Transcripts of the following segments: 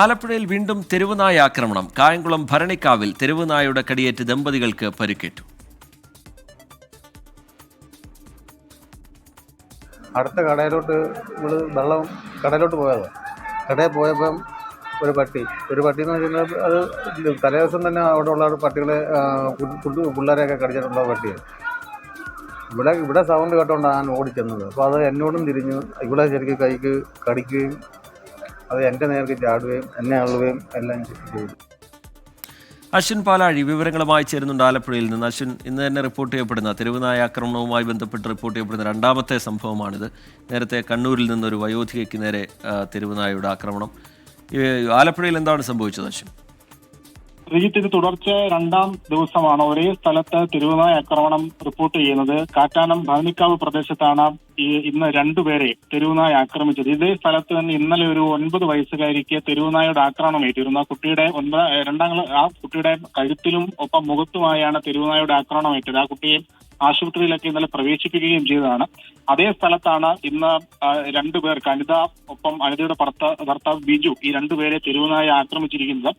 ആലപ്പുഴയിൽ വീണ്ടും തെരുവുനായ ആക്രമണം. കായംകുളം ഭരണിക്കാവിൽ തെരുവുനായയുടെ കടിയേറ്റ് ദമ്പതികൾക്ക് പരിക്കേറ്റു. അടുത്ത കടയിലോട്ട് ഇവൾ വെള്ളം കടയിലോട്ട് പോയത്. കടയിൽ പോയപ്പം ഒരു പട്ടി. ഒരു പട്ടി എന്ന് വെച്ചാൽ അത് തലേ ദിവസം തന്നെ അവിടെ ഉള്ള പട്ടികളെ പിള്ളേരെയൊക്കെ കടിച്ചിട്ടുള്ള പട്ടിയാണ് ഇവിടെ ഇവിടെ സൗണ്ട് കേട്ടോണ്ടാണ് ഞാൻ ഓടിച്ചെന്നത് അപ്പോൾ അത് എന്നോടും തിരിഞ്ഞു. ഇവിടെ ശരിക്കും കൈക്ക് കടിക്കുകയും അത് എന്റെ നേർക്ക് ചാടുകയും എന്നെ അള്ളുകയും എല്ലാം ചെയ്തു. അശ്വിൻ പാലാഴി വിവരങ്ങളുമായി ചേരുന്നുണ്ട് ആലപ്പുഴയിൽ നിന്ന്. അശ്വിൻ ഇന്ന് തന്നെ റിപ്പോർട്ട് ചെയ്യപ്പെടുന്ന തെരുവുനായ ആക്രമണവുമായി ബന്ധപ്പെട്ട് റിപ്പോർട്ട് ചെയ്യപ്പെടുന്ന രണ്ടാമത്തെ സംഭവമാണിത്. നേരത്തെ കണ്ണൂരിൽ നിന്നൊരു വയോധികയ്ക്ക് നേരെ തെരുവുനായയുടെ ആക്രമണം. ആലപ്പുഴയിൽ എന്താണ് സംഭവിച്ചത് അശ്വിൻ? ശ്രീജിത്ത് ഇത് തുടർച്ച രണ്ടാം ദിവസമാണ്. ഒരേ സ്ഥലത്ത് തിരുവനായ ആക്രമണം റിപ്പോർട്ട് ചെയ്യുന്നത്. കാറ്റാനം ഭവനിക്കാവ് പ്രദേശത്താണ് ഈ ഇന്ന് രണ്ടുപേരെ തെരുവുനായ ആക്രമിച്ചത്. ഇതേ സ്ഥലത്ത് തന്നെ ഇന്നലെ ഒരു ഒൻപത് വയസ്സുകാരിക്ക് തെരുവുനായുടെ ആക്രമണം ഏറ്റിരുന്നു. ആ കുട്ടിയുടെ ഒൻപത് രണ്ടാം ആ കുട്ടിയുടെ കഴുത്തിലും ഒപ്പം മുഖത്തുമായാണ് തെരുവുനായുടെ ആക്രമണം ഏറ്റത്. ആ കുട്ടിയെ ആശുപത്രിയിലൊക്കെ ഇന്നലെ പ്രവേശിപ്പിക്കുകയും ചെയ്തതാണ്. അതേ സ്ഥലത്താണ് ഇന്ന് രണ്ടുപേർ അനിത ഒപ്പം അനിതയുടെ ഭർത്ത- ഭർത്താവ് ബിജു ഈ രണ്ടുപേരെ തെരുവുനായ ആക്രമിച്ചിരിക്കുന്നത്.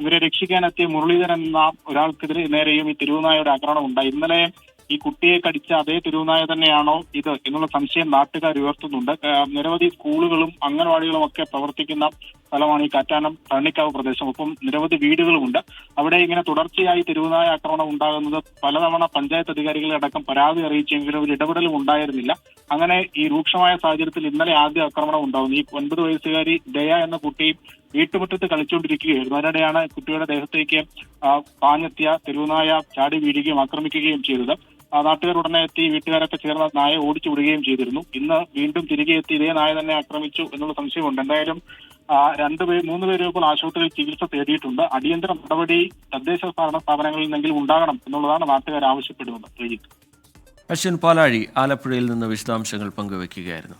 ഇവരെ രക്ഷിക്കാനെത്തിയ മുരളീധരൻ എന്ന ഒരാൾക്കെതിരെ നേരെയും ഈ തിരുവനായയുടെ ആക്രമണം ഉണ്ടായി. ഇന്നലെ ഈ കുട്ടിയെ കടിച്ച അതേ തിരുവനായ തന്നെയാണോ ഇത് എന്നുള്ള സംശയം നാട്ടുകാർ ഉയർത്തുന്നുണ്ട്. നിരവധി സ്കൂളുകളും അംഗൻവാടികളും ഒക്കെ പ്രവർത്തിക്കുന്ന സ്ഥലമാണ് ഈ കാറ്റാനം ഭരണിക്കാവ് പ്രദേശം. ഒപ്പം നിരവധി വീടുകളുമുണ്ട്. അവിടെ ഇങ്ങനെ തുടർച്ചയായി തിരുവനായ ആക്രമണം ഉണ്ടാകുന്നത് പലതവണ പഞ്ചായത്ത് അധികാരികളെ അടക്കം പരാതി അറിയിച്ചെങ്കിലും ഒരു ഇടപെടലും ഉണ്ടായിരുന്നില്ല. അങ്ങനെ ഈ രൂക്ഷമായ സാഹചര്യത്തിൽ ഇന്നലെ ആദ്യ ആക്രമണം ഉണ്ടാകുന്നു. ഈ ഒൻപത് വയസ്സുകാരി ദയ എന്ന കുട്ടി വീട്ടുമുറ്റത്ത് കളിച്ചുകൊണ്ടിരിക്കുകയായിരുന്നു. അതിനിടെയാണ് കുട്ടിയുടെ ദേഹത്തേക്ക് പാഞ്ഞെത്തിയ തെരുവുനായ ചാടി വീഴുകയും ആക്രമിക്കുകയും ചെയ്തത്. നാട്ടുകാർ ഉടനെ എത്തി വീട്ടുകാരൊക്കെ ചേർന്ന് നായ ഓടിച്ചു വിടുകയും ചെയ്തിരുന്നു. ഇന്ന് വീണ്ടും തിരികെ എത്തി ഇതേ നായ തന്നെ ആക്രമിച്ചു എന്നുള്ള സംശയമുണ്ട്. എന്തായാലും രണ്ടു രണ്ടുപേർ മൂന്ന് പേര് ഇപ്പോൾ ആശുപത്രിയിൽ ചികിത്സ തേടിയിട്ടുണ്ട്. അടിയന്തര നടപടി തദ്ദേശ ഭരണ സ്ഥാപനങ്ങളിൽ നിന്നെങ്കിലും ഉണ്ടാകണം എന്നുള്ളതാണ് നാട്ടുകാർ ആവശ്യപ്പെടുന്നത് അശ്വിൻ പാലാഴി ആലപ്പുഴയിൽ നിന്ന് വിശദാംശങ്ങൾ പങ്കുവയ്ക്കുകയായിരുന്നു